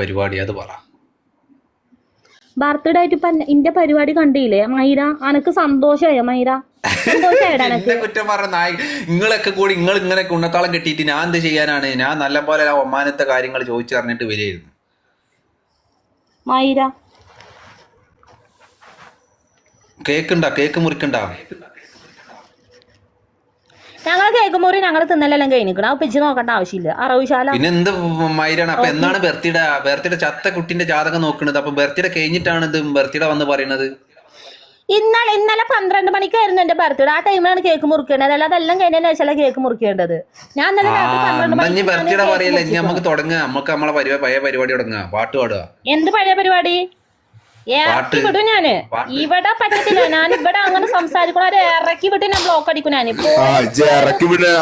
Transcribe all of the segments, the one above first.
പരിപാടി അത് പറ. ബർത്ത്ഡേ ആയിട്ട് ഇപ്പൊ ഇന്റെ പരിപാടി കണ്ടില്ലേ? മൈര അനക്ക് സന്തോഷമായോ മൈര? എന്റെ കുറ്റം പറഞ്ഞ നായി നിങ്ങളൊക്കെ കൂടി നിങ്ങൾ ഇങ്ങനെ ഉണ്ണത്താളം കെട്ടിയിട്ട് ഞാൻ എന്ത് ചെയ്യാനാണ്? ഞാൻ നല്ല പോലെ ആ ഒമാനത്തെ കാര്യങ്ങൾ ചോദിച്ചറിഞ്ഞിട്ട് വരികയായിരുന്നു. മൈര. കേക്കുണ്ടാ? കേക്ക് മുറിക്കണ്ട? ഞങ്ങൾ ഞങ്ങൾ തിന്നലെല്ലാം കഴിഞ്ഞിക്കണം. അപ്പൊ ഇജ്ജ് നോക്കേണ്ട ആവശ്യമില്ല. അറവുശാല പിന്നെ എന്ത് മൈരാണ്? അപ്പൊ എന്താണ് ബെർത്തിയുടെ ബെർത്തിയുടെ ചത്ത കുട്ടിന്റെ ജാതകം നോക്കുന്നത് അപ്പൊ ബെർത്തിയുടെ കഴിഞ്ഞിട്ടാണ് ഇത് ബെർത്തിയുടെ വന്ന് പറയുന്നത് ഇന്നലെ ഇന്നലെ പന്ത്രണ്ട് മണിക്കായിരുന്നു എന്റെ ബർത്ത്ഡേ ആ ടൈമിലാണ് കേക്ക് മുറിക്കേണ്ടത്. അല്ലാതെ എല്ലാം കഴിഞ്ഞാൽ ശേഷം കേക്ക് മുറിക്കേണ്ടത്. ഞാൻ ഇന്നലെ നമുക്ക് തുടങ്ങാം. നമുക്ക് നമ്മളെ പഴയ പരിപാടി തുടങ്ങാം. പാട്ട് പാടുക. എന്ത് പഴയ പരിപാടി? ഇറക്കി പാട്ട്. വിടും ഞാൻ. പാട്ട്. ഇവിടെ പറ്റത്തില്ല. ഞാൻ ഇവിടെ അങ്ങനെ ഇറക്കി വിട്ട് ഞാൻ ബ്ലോക്ക് അടിക്കും ഞാൻ ഇറക്കി ഇവിടുന്ന്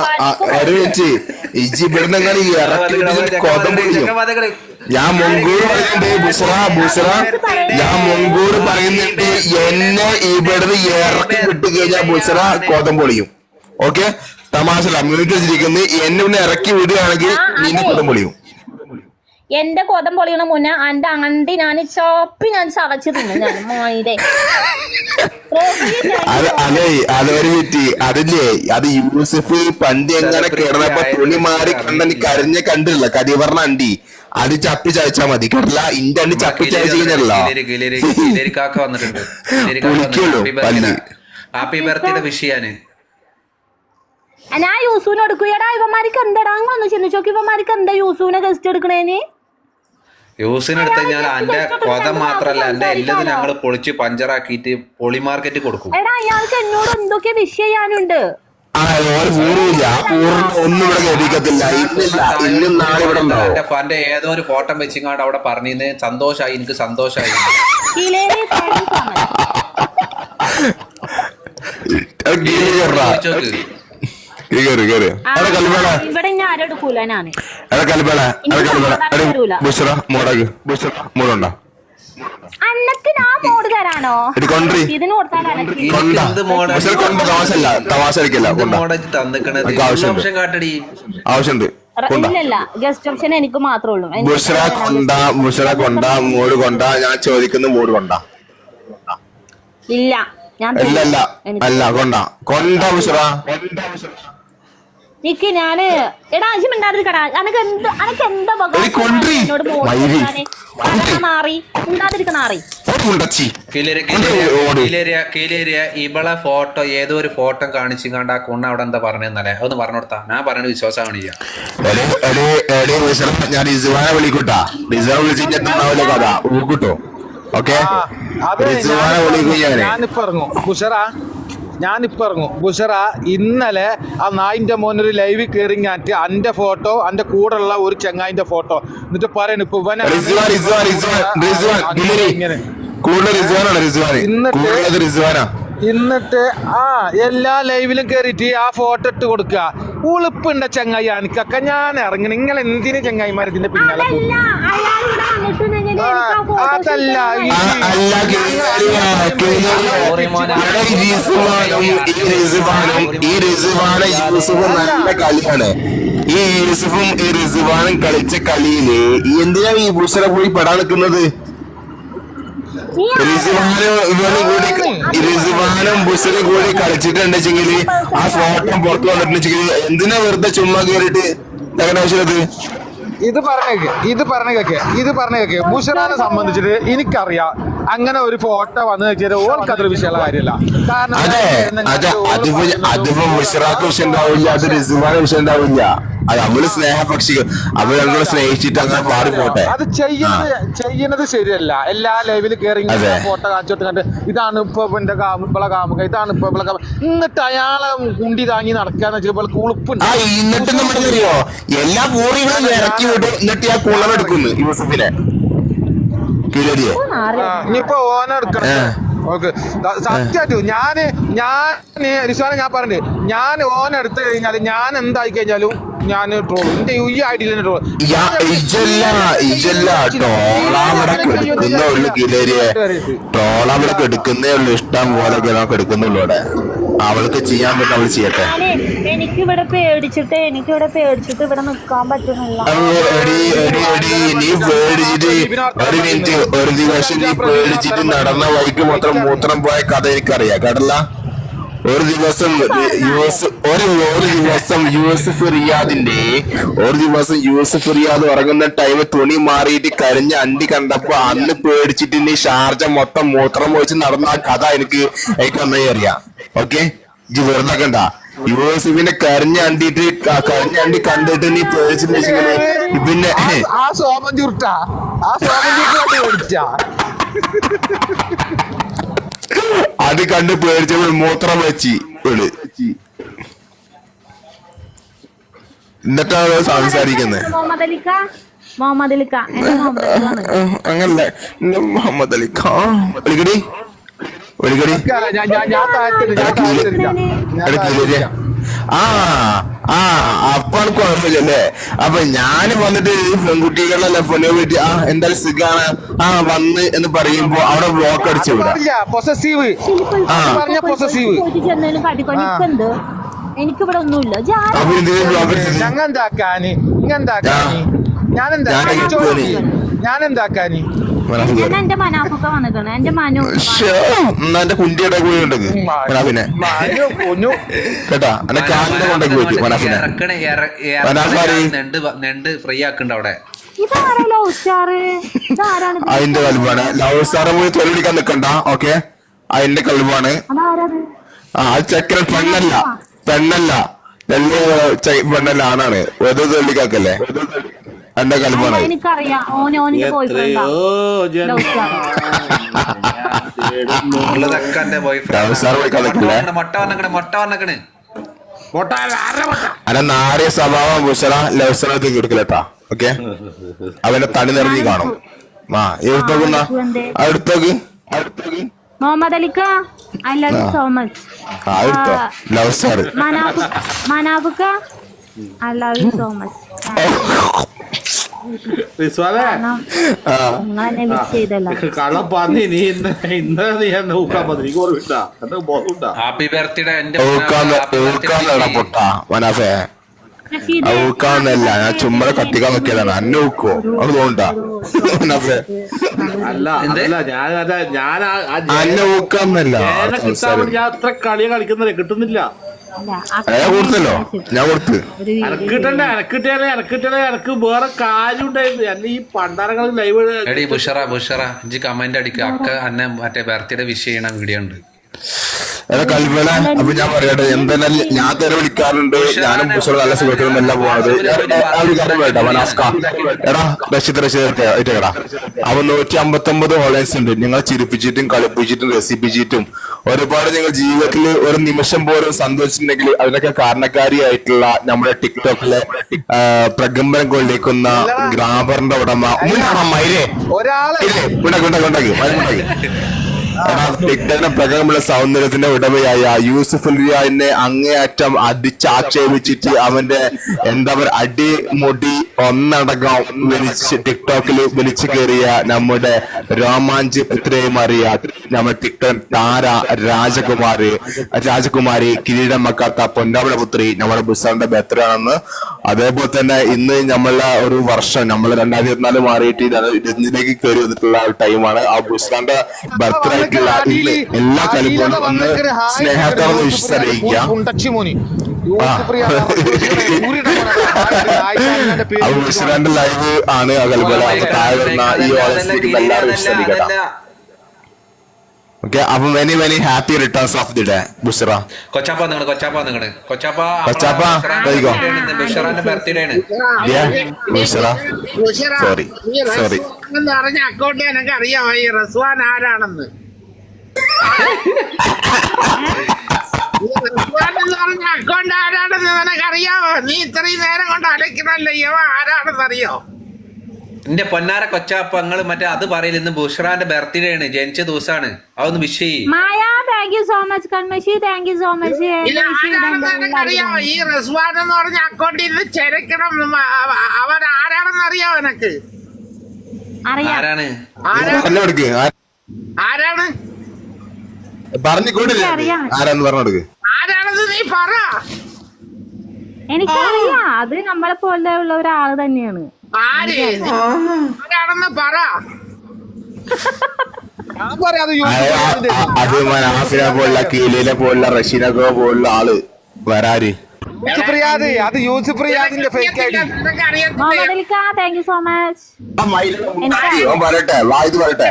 ഞാൻ മുൻകൂർ പറയുന്നുണ്ട് ബുസറ ബുസറ ഞാൻ മുൻകൂർ പറയുന്നുണ്ട് എന്നെ ഇവിടുന്ന് ഇറക്കി വിട്ട് കഴിഞ്ഞാൽ ബുസറ കോതം പൊളിയും. ഓക്കെ? തമാശ മ്യൂണിറ്റ് വെച്ചിരിക്കുന്നത് എന്നെ ഇവിടെ ഇറക്കി വിടുകയാണെങ്കിൽ നിന്നെ കോതം പൊളിയും. എന്റെ കോതം പൊളിയണ മുന്ന എന്റെ അണ്ടി ഞാൻ ചോപ്പി ഞാൻ ചവച്ച് തിന്നു ഞാൻ. മോയിടെ അത് അതെ അതൊരു മിനിറ്റ് അതില്ലേ അത് യൂസഫ് പണ്ട് എങ്ങനെ കിടന്നപ്പോ തുണി മാറി കണ്ടെനി കരഞ്ഞ കണ്ടില്ല കടി പറഞ്ഞ അണ്ടി. അത് ചപ്പി ചവച്ചാ മതി. കേട്ടില്ല? ഇന്റെ അണ്ടി ചപ്പി കഴിഞ്ഞല്ലോ. കുളിക്കുള്ളൂ, ഹാപ്പി ബർത്ത്ഡേ വിഷയാണ് ഞാൻ യൂസൂനെ എടുക്കുകയടാ ഇവന്മാർക്ക് എന്താടാ ഒന്ന് ചിന്തിച്ചു ഇവന്മാർക്ക് എന്താ യൂസൂനെ ഗസ്റ്റ് എടുക്കണേന്? യൂസിന് എടുത്ത് കഴിഞ്ഞാൽ എന്റെ കൊത മാത്രല്ല എന്റെ എല്ലാം ഞങ്ങൾ പൊളിച്ച് പഞ്ചറാക്കിയിട്ട് പൊളി മാർക്കറ്റ് കൊടുക്കും. എടാ അയാൾക്ക് എന്നോട് എന്തൊക്കെ വിഷ് ചെയ്യാനുണ്ട്? എന്റെ എന്റെ ഏതോ ഒരു ഫോട്ടോ വെച്ചിങ്ങാണ്ട് അവിടെ പറഞ്ഞിന്ന് സന്തോഷായി എനിക്ക് സന്തോഷായി. ചോദിച്ചോക്ക്. ഇവിടെ ഞാൻ ആരും എടുക്കൂല ഞാൻ അന്നക്ക് മോഡ് ഇതിന് മോഡാ? ആവശ്യമുണ്ട്. ഇല്ലല്ല. ഗസ്റ്റ് ഓപ്ഷൻ എനിക്ക് മാത്രമേ ഉള്ളൂ. എനിക്ക് ബുഷറ കൊണ്ട ബുഷറ കൊണ്ട മൂട് ഞാൻ ചോദിക്കുന്ന മൂട് കൊണ്ട. ഇല്ല. ഞാൻ അല്ല അല്ല. കൊണ്ടാ അല്ല കൊണ്ട. കൊണ്ട ബുഷറ. നിക്ക് ഞാൻ എടാ അഞ്ചു മിണ്ടാതിരിക്കടാ. അനക്ക് എന്ത് അനക്ക് എന്താ. എന്നോട് മാറി. മിണ്ടാതിരിക്കണ മാറി. ഇവളെ ഫോട്ടോ ഏതോ ഒരു ഫോട്ടോ കാണിച്ചു കണ്ട ആ കുണ്ണ അവിടെ എന്താ പറഞ്ഞെന്നല്ലേ അതൊന്ന് പറഞ്ഞു കൊടുത്താ ഞാൻ പറഞ്ഞത് വിശ്വാസമാണില്ല ഞാൻ റിസുവാനെ വിളിക്കൂട്ടാ. റിസുവാനെ കഥ? ഓക്കെ? വിളിക്കും ബുഷറ ഇറങ്ങും. ബുഷറ ഇന്നലെ ആ നായിന്റെ മോനൊരു ലൈവ് കയറിങ്ങാറ്റ് അന്റെ ഫോട്ടോ അന്റെ കൂടെയുള്ള ഒരു ചെങ്ങായിന്റെ ഫോട്ടോ എന്നിട്ട് പറയണ ഇപ്പൊ ഇവനാണ് റിസുവാൻ എന്നിട്ട് ആ എല്ലാ ലൈവിലും കയറിയിട്ട് ആ ഫോട്ടോ ഇട്ട് കൊടുക്കുക. ഉളുപ്പുണ്ട ചെങ്ങായി എനിക്കൊക്കെ ഞാൻ ഇറങ്ങി നിങ്ങൾ എന്തിനു ചെങ്ങായിമാർ ഇതിന്റെ പിന്നാലെ അതല്ല ഈ- യൂസുഫും നല്ല കളിയാണ്. ഈ യൂസുഫും ഈ റിസുവാനും കളിച്ച കളിയിൽ എന്തിനാണ് ഈ ബുഷറ പോയി പെടാൻ നിൽക്കുന്നത്? റിസുവാനും ഇവനും കൂടി കളിച്ചിട്ടുണ്ടെങ്കിൽ ആ ഫോട്ടോ പുറത്തു വന്നിട്ടുണ്ടെങ്കിൽ എന്തിനാ വെറുതെ ചുമ്മാ കയറിയിട്ട് അങ്ങനെ ഇത് പറഞ്ഞേക്ക് ഇത് പറഞ്ഞേക്കെ ഇത് പറഞ്ഞ കേക്ക് ബുഷറാനെ സംബന്ധിച്ചിട്ട് എനിക്കറിയാം. അങ്ങനെ ഒരു ഫോട്ടോ വന്നു വെച്ചാൽ ഓർക്ക് അതൊരു വിഷയമുള്ള കാര്യമല്ല. കാരണം അതെ അതെ അതിപ്പോ അതിപ്പോ ബുഷറാക്ക് വിഷയം ഉണ്ടാവില്ല അത് റിസുവാന് വിഷയം ഉണ്ടാവില്ല അത് നമ്മൾ സ്നേഹപക്ഷികൾ അവർ സ്നേഹിച്ചിട്ട് അങ്ങനെ മാറി പോട്ടെ അത് ചെയ്യുന്നത് ചെയ്യുന്നത് ശരിയല്ല. എല്ലാ ലൈവിൽ കേറി ഫോട്ടോ കാണിച്ചോട്ട് കണ്ട് ഇതാണ് ഇപ്പൊ എന്റെ ഇപ്പളെ കാമുക ഇതാണ് ഇപ്പൊ ഇവിടെ കാമുക എന്നിട്ട് അയാളെ കുണ്ടി താങ്ങി നടക്കാന്ന് വെച്ചാൽ കുളിപ്പുണ്ട്. എന്നിട്ട് നമ്മളറിയോ എല്ലാ പൂറികളും ഇറക്കി വിട്ടു എന്നിട്ട് ആ കുളമെടുക്കുന്നു യൂസഫിനെ ആ, ഇനിയിപ്പോ ഓന എടുക്കണം. ഏ. ഓക്കെ. സത്യമായിട്ടും ഞാൻ ഞാൻ റിസ്വാനെ ഞാൻ പറഞ്ഞു ഞാൻ ഓൻ എടുത്തു കഴിഞ്ഞാൽ ഞാൻ എന്തായി കഴിഞ്ഞാലും ഞാൻ ട്രോൾ എന്റെ ഈ ഐഡിയിൽ ട്രോൾ ഇജല്ല ഇജല്ല ടോളാവിടെ കെടുക്കുന്നേ ഉള്ളു ഇഷ്ടം പോലെ എടുക്കുന്നുള്ളൂ അവിടെ. ഇവിടെ അവൾക്ക് ചെയ്യാൻ പറ്റും അവൾ ചെയ്യട്ടെ. എനിക്കിവിടെ പേടിച്ചിട്ട് എനിക്കിവിടെ പേടിച്ചിട്ട് ഇവിടെ നിൽക്കാൻ പറ്റുന്നില്ല. നീ പേടിച്ചിട്ട് ഒരു മിനിറ്റ് ഒരു ദിവസം നീ പേടിച്ചിട്ട് നടന്ന വഴിക്ക് മാത്രം മൂത്രം പോയ കഥ എനിക്കറിയാം കടല ഒരു ദിവസം യു എസ് ഒരു ഒരു ദിവസം യൂസഫ് റിയാദിന്റെ ഒരു ദിവസം യൂസഫ് റിയാദ് ഉറങ്ങുന്ന ടൈം തുണി മാറിയിട്ട് കരിഞ്ഞ അണ്ടി കണ്ടപ്പോ അന്ന് പേടിച്ചിട്ട് നീ ഷാർജ മൊത്തം മൂത്രം ഒഴിച്ച് നടന്ന ആ കഥ എനിക്ക് എനിക്ക് നന്നായി അറിയാം. ഓക്കെ ഇജ്ജ് വെറുതാക്കണ്ട. കണ്ട യൂസഫിനെ കരിഞ്ഞ അണ്ടിട്ട് ക- കരിഞ്ഞ അണ്ടി കണ്ടിട്ട് നീ പേടിച്ചിട്ടുണ്ടെങ്കിൽ പിന്നെ ആ- സോമൻ ചുരുട്ടാ. ആ സോമൻ ചുരുട്ടാ മേടിച്ചാ അത് കണ്ട് പേടിച്ചപ്പോൾ മൂത്രം വെച്ചി ഇവൾ എന്നിട്ടാണ് സംസാരിക്കുന്നത് മുഹമ്മദ് അലിക്ക മുഹമ്മദ് അലിക്ക എന്റെ മുഹമ്മദ് അലിക്കാണ് അങ്ങനല്ല. മുഹമ്മദ് അലി ഖാ. ആ ആ അപ്പാണ് കുഴപ്പമില്ലല്ലേ അപ്പൊ ഞാൻ വന്നിട്ട് ഈ പെൺകുട്ടികളുടെ പൊന്നെ പോയിട്ട് ആ എന്തായാലും സുഖാണ്. ആ വന്ന് എന്ന് പറയുമ്പോ അവിടെ ബ്ലോക്ക് അടിച്ചു പൊസസീവ് ആ. പൊസസീവ് എനിക്കിവിടെ ഒന്നുമില്ല. എന്താക്കാന് ഇങ്ങെന്താക്കാനി എന്താ എന്റെ മനാഫൊക്കെ വന്നിട്ടാണ് എന്റെ മനു ശ്ശോ, എന്നാ എന്റെ കുണ്ടിയുടെ കൂടി ഉണ്ടെങ്കിൽ മനാഫിനെ. കേട്ടാ എന്നെ കാലിന്റെ കൊണ്ടേക്ക് പോയിട്ട് മനാഫിനെ. നെണ്ട് ഫ്രീ ആക്കണ്ട അവിടെ? അതിന്റെ കഴിവാണ് ലവ് സാറെ പോയി തൊഴിൽ പിടിക്കാൻ നിക്കണ്ട ഓക്കെ? അതിന്റെ അതാരത്? ആ ചക്കര ചെക്കൻ പെണ്ണല്ല. പെണ്ണല്ല. പെണ്ണല്ല ആണാണ്. വെറുതെ തൊഴിലിക്കാക്കല്ലേ എന്റെ കളിപ്പാണ് അല്ല, എനിക്കറിയാം. ഓന് ഓനിന്റെ ലവ് മുട്ട വന്നക്കണ് അല്ല നാറിയ സ്വഭാവം ഭൂഷണ ലവ് സാറെ കൊടുക്കില്ലട്ടാ ഓക്കെ? അവന്റെ തടി നിറഞ്ഞു കാണും. ആ എടുത്തോക്കുന്ന അടുത്തോക്ക് അടുത്തോക്ക് Muhammad അലിക്ക I love you so much love sir മനാബുക്ക മനാഫുക്ക I love you so much നീ ഇന്ന് ഇന്നലെ നീ എന്നെ ഊക്കാൻ പന്നി നീ ഓർമ്മിട്ടാ എന്റെ ബോധമുണ്ടാ. ഹാപ്പി ബർത്ത്ഡേ എന്റെ മനാഫേ ഊക്കാന്നല്ല ഞാൻ ചുമ്മാ കത്തിക്കാൻ നോക്കിയതാണ്. അന്നെ ഊക്കോ. അത് തോണ്ടാ മനാഫേ അല്ല? ഞാൻ ഞാൻ അന്നെ ഊക്കാന്നല്ല ഞാൻ അത്ര കളി കളിക്കുന്നില്ല കിട്ടുന്നില്ല. കൊടുത്തല്ലോ. ഞാൻ കൊടുത്ത്. കിട്ടണ്ടേ? എനക്ക് കിട്ടിയാലേ എനക്ക് വേറെ കാര്യം ഉണ്ടായിരുന്നു എന്നെ ഈ പണ്ടാരങ്ങൾ ലൈവ് എടി ബുഷറ ബുഷറ. ഇഞ്ചി കമന്റ് അടിക്കുക അക്ക എന്നെ മറ്റേ ബർത്ത്ഡേ വിഷ് ചെയ്യണ വീഡിയോ ഉണ്ട്. എടാ കൽപ്പന അപ്പൊ ഞാൻ പറയട്ടെ എന്തെല്ലാം ഞാൻ തെര വിളിക്കാറുണ്ട് ഞാനും പുസ്തകം നല്ല സുഖത്തിനും എല്ലാം പോവാത് ആ ഒരു കാര്യം വേണ്ട മനാസ്ക. എടാ റഷീദ് റഷീദ് എടാ നൂറ്റി അമ്പത്തി ഒമ്പത് ഹോളേഴ്സ് ഉണ്ട്. നിങ്ങൾ ചിരിപ്പിച്ചിട്ടും കളിപ്പിച്ചിട്ടും രസിപ്പിച്ചിട്ടും ഒരുപാട് നിങ്ങൾ ജീവിതത്തിൽ ഒരു നിമിഷം പോലും സന്തോഷിച്ചിട്ടുണ്ടെങ്കിൽ അതിനൊക്കെ കാരണക്കാരിയായിട്ടുള്ള നമ്മുടെ ടിക്ടോക്കിലെ പ്രകമ്പനം കൊള്ളിക്കുന്ന ഗ്രാമറിന്റെ ഉടമ. ഒരാളെ ഇല്ലേ? ഉണ്ടാക്കി ഉണ്ടാക്കി ടിക്ടോക്കിന്റെ സൗന്ദര്യത്തിന്റെ ഉടമയായ യൂസുഫ് റിയാനെ അങ്ങേയറ്റം അടിച്ചാക്ഷേപിച്ചിട്ട് അവന്റെ എന്താ പറയുക അടിമുടി ഒന്നടങ്കം വിളിച്ച് ടിക്ടോക്കിൽ വിളിച്ചു കയറിയ നമ്മുടെ രോമാഞ്ചി പുത്രയും അറിയ. നമ്മുടെ ടിക്ടോക് താര രാജകുമാരി രാജകുമാരി കിരീടം മക്കാത്ത പൊന്നാമല പുത്രി നമ്മുടെ ബുസാറിന്റെ ബർത്ത്ഡേ അതേപോലെ തന്നെ ഇന്ന് നമ്മളെ ഒരു വർഷം നമ്മൾ രണ്ടായിരത്തി ഇരുപത്തിനാല് മാറിയിട്ട് ഇതിലേക്ക് കയറി വന്നിട്ടുള്ള ടൈമാണ് ആ ബുസാറിന്റെ ബർത്ത്ഡേ എല്ലാ കളികളും ഒന്ന് സ്നേഹത്തോടെ ലൈവ് ആണ്. അകൽബല അപ്പൊ താഴെ വരുന്ന ഈ ഓളസ്റ്റിക്ക് എല്ലാവരും വിശ്വസിക്കട്ടെ ഓക്കെ അപ്പൊ many many happy returns of the day Bushra. കൊച്ചാപ്പ നിങ്ങൾ കൊച്ചാപ്പ നിങ്ങൾ കൊച്ചാപ്പ കൊച്ചാപ്പ, ഇതായിക്കോ. ബുഷറാന്റെ ബർത്ത്ഡേ ആണ്. ബുഷറ സോറി സോറി എന്ന് പറഞ്ഞ അക്കൗണ്ട് എനിക്ക് അറിയാം ഈ റസ്വാൻ ആരാണെന്ന് ഈ റസ്വാൻ എന്ന് പറഞ്ഞ അക്കൗണ്ട് ആരാണെന്ന് നീ ഇത്രയും നേരം കൊണ്ട് ആരാണെന്നറിയോ എന്റെ പൊന്നാര കൊച്ചാപ്പ നിങ്ങൾ മറ്റേ അത് പറയില്ല ഇന്ന് ബുഷറാന്റെ ബർത്ത്ഡേ ആണ് ജനിച്ച ദിവസമാണ് അതൊന്ന് വിഷ് ചെയ്യും Maya thank you so much കൺമഷി താങ്ക് യു സോ മച്ച് ഇത് ആരാണെന്ന് നിനക്ക് ഈ റസ്വാൻ എന്ന് പറഞ്ഞ അക്കൗണ്ടിൽ നിന്ന് ചെരക്കണം അവൻ ആരാണെന്ന് അറിയാമോ എനക്ക് അറിയാം ആരാണ് ആരാ ആരാണ് പറഞ്ഞു ആരാന്ന് ആരാണെന്ന് നീ പറ. എനിക്കറിയാം. അത് നമ്മളെ പോലെ ഉള്ള ഒരാൾ തന്നെയാണ്. ആര്? ആരാണെന്ന് പറ. അത് മനാഫിനെ പോലുള്ള കീലിനെ പോലുള്ള റഷീനൊക്കെ പോലുള്ള ആൾ. വരാര്? യൂസുഫ് റിയാദ് അത് Yusuf റിയാദിന്റെ fake I D so much പറയട്ടെ വായത് പറയട്ടെ.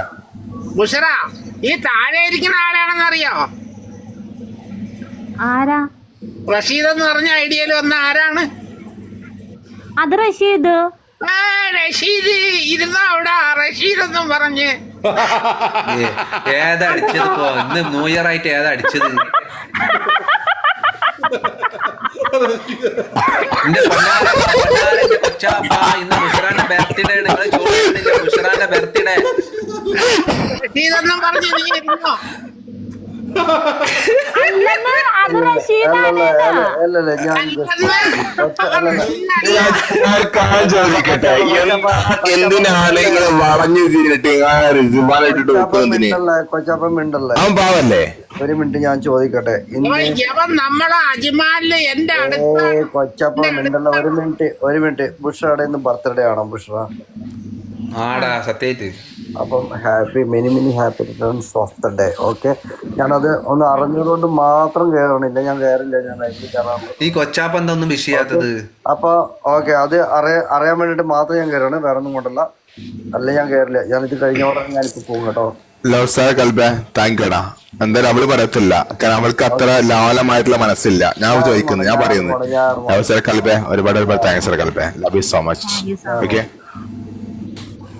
ഈ താഴെ ഇരിക്കുന്ന ആരാണെന്ന് അറിയോ? ആരാ? റഷീദ് എന്ന് പറഞ്ഞ ഐഡിയയിൽ വന്ന ആരാണ്? അത് റഷീദ്. ആ റഷീദ്. ഇരുന്ന അവിടെ റഷീദ് എന്നും പറഞ്ഞ്. ഏതടിച്ചത് പോ ഇന്ന് ന്യൂ ഇയർ ആയിട്ട് ഏതടിച്ചത് എന്റെ കൊച്ചാപ്പ ഇന്ന് ബർത്ത്ഡേ നിങ്ങൾ ചോദിക്കുന്നില്ല ബുഷറാന്റെ ബർത്ത്ഡേ എന്നും പറഞ്ഞു നീ ഇരുന്നോ. ചോദിക്കട്ടെ. എന്തിനാണ് ഇങ്ങനെ വളഞ്ഞു തിരിഞ്ഞിട്ട് വെക്കുന്നതിന് കൊച്ചപ്പം മിണ്ടല്ലേ അവൻ പാവല്ലേ? ഒരു മിനിറ്റ് ഞാൻ ചോദിക്കട്ടെ. നമ്മളെ അജ്മാലിൽ എന്റെ ഏ കൊച്ചപ്പം മിണ്ടല്ല. ഒരു മിനിറ്റ് ഒരു മിനിറ്റ്. ബുഷറയുടെ ഇന്ന് ബർത്ത്ഡേ ആണോ ബുഷറ ആടാ സത്യായിട്ട്. അപ്പം happy many many happy returns of the day. Okay? ഞാനത് ഒന്ന് അറിഞ്ഞതുകൊണ്ട് മാത്രം കയറണില്ല ഞാൻ കയറില്ല ഞാൻ കയറാൻ ഈ കൊച്ചാപ്പ എന്താ ഒന്നും വിഷ് ചെയ്യാത്തത്? അപ്പൊ ഓക്കെ അത് അറിയ അറിയാൻ വേണ്ടിട്ട് മാത്രം ഞാൻ കയറണേ വേറെ ഒന്നും കൊണ്ടല്ല. അല്ല ഞാൻ കയറില്ല ഞാനിത് കഴിഞ്ഞോടെ ഞാനിപ്പോ പോകും കേട്ടോ. ലവ് സാർ കൽബേ താങ്ക് യുടാ എന്തായാലും അവൾ പറയത്തില്ല. കാരണം അവൾക്ക് അത്ര ലാലമായിട്ടുള്ള മനസ്സില്ല. ഞാൻ ചോദിക്കുന്നു. ഞാൻ പറയുന്നു. ലവ് സാർ കൽബേ ഒരുപാട് ഒരുപാട് thanks sir കൽബേ. Love you so much okay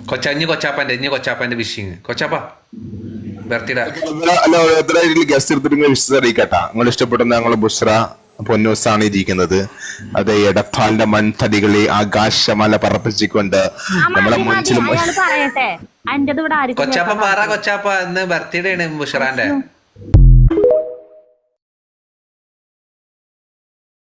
കൊച്ച ഇഞ്ഞ് കൊച്ചാപ്പന്റെ ഇനി കൊച്ചാപ്പന്റെ വിഷിങ് കൊച്ചാപ്പ ബർത്ത്ഡേ എത്ര ഗസ്റ്റ് എടുത്തിട്ട് നിങ്ങൾ വിശ്വസം അറിയിക്കട്ടാ നിങ്ങൾ ഇഷ്ടപ്പെടുന്ന ഞങ്ങൾ ബുഷ്ര പൊന്നൂസാണ് ഇരിക്കുന്നത് അത് എടപ്പാലിന്റെ മൺതടികളെ ആകാശമല പറപ്പിച്ചുകൊണ്ട് നമ്മളെ മുഞ്ചിലും കൊച്ചാപ്പ പറ കൊച്ചാപ്പ ഇന്ന് ബർത്ത്ഡേ ആണ് ബുഷറാന്റെ